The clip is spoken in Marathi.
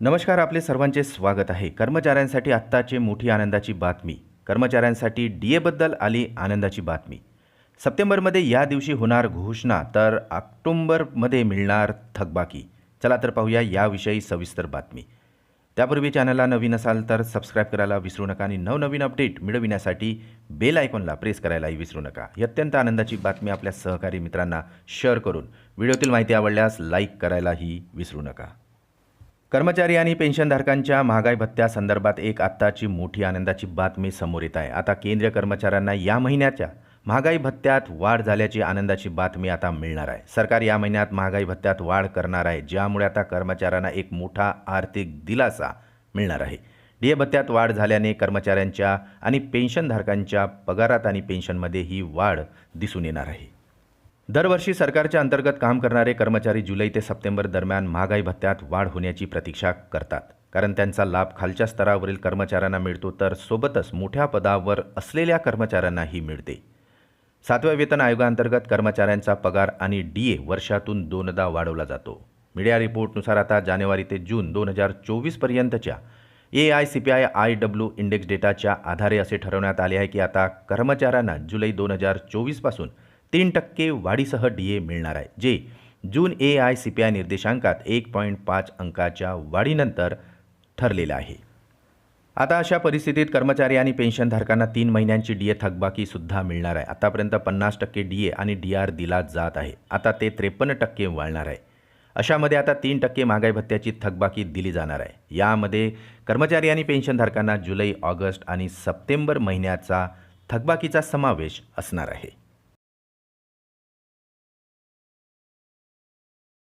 नमस्कार आपले सर्वांचे स्वागत आहे. कर्मचाऱ्यांसाठी आत्ताची मोठी आनंदाची बातमी. कर्मचाऱ्यांसाठी डी एबद्दल आली आनंदाची बातमी. सप्टेंबरमध्ये या दिवशी होणार घोषणा तर ऑक्टोंबरमध्ये मिळणार थकबाकी. चला तर पाहूया याविषयी सविस्तर बातमी. त्यापूर्वी चॅनलला नवीन असाल तर सबस्क्राईब करायला विसरू नका आणि नवनवीन अपडेट मिळविण्यासाठी बेल आयकॉनला प्रेस करायलाही विसरू नका. ही अत्यंत आनंदाची बातमी आपल्या सहकारी मित्रांना शेअर करून व्हिडिओतील माहिती आवडल्यास लाईक करायलाही विसरू नका. कर्मचारी आणि पेन्शनधारकांच्या महागाई भत्त्यासंदर्भात एक आत्ताची मोठी आनंदाची बातमी समोर येत आहे. आता केंद्रीय कर्मचाऱ्यांना या महिन्याच्या महागाई भत्त्यात वाढ झाल्याची आनंदाची बातमी आता मिळणार आहे. सरकार या महिन्यात महागाई भत्त्यात वाढ करणार आहे ज्यामुळे आता कर्मचाऱ्यांना एक मोठा आर्थिक दिलासा मिळणार आहे. डीए भत्त्यात वाढ झाल्याने कर्मचाऱ्यांच्या आणि पेन्शनधारकांच्या पगारात आणि पेन्शनमध्ये ही वाढ दिसून येणार आहे. दरवर्षी सरकारच्या अंतर्गत काम करणारे कर्मचारी जुलै ते सप्टेंबर दरम्यान महागाई भत्त्यात वाढ होण्याची प्रतीक्षा करतात. कारण त्यांचा लाभ खालच्या स्तरावरील कर्मचाऱ्यांना मिळतो तर सोबतच मोठ्या पदावर असलेल्या कर्मचाऱ्यांनाही मिळते. सातव्या वेतन आयोगाअंतर्गत कर्मचाऱ्यांचा पगार आणि डी ए वर्षातून दोनदा वाढवला जातो. मीडिया रिपोर्टनुसार आता जानेवारी ते जून दोन हजार चोवीसपर्यंतच्या A I C P I I W index डेटाच्या आधारे असे ठरवण्यात आले आहे की आता कर्मचाऱ्यांना जुलै दोन हजार चोवीसपासून तीन टक्के वाढीसह डी ए मिळणार आहे जे जून A I C P I निर्देशांकात एक पॉईंट पाच अंकाच्या वाढीनंतर ठरलेलं आहे. आता अशा परिस्थितीत कर्मचारी आणि पेन्शनधारकांना तीन महिन्यांची डी ए थकबाकीसुद्धा मिळणार आहे. आतापर्यंत पन्नास टक्के डी ए आणि डी आर दिला जात आहे. आता ते त्रेपन्न टक्के वाढणार आहे. अशामध्ये आता तीन टक्के महागाई भत्त्याची थकबाकी दिली जाणार आहे. यामध्ये कर्मचारी आणि पेन्शनधारकांना जुलै ऑगस्ट आणि सप्टेंबर महिन्याचा थकबाकीचा समावेश असणार आहे.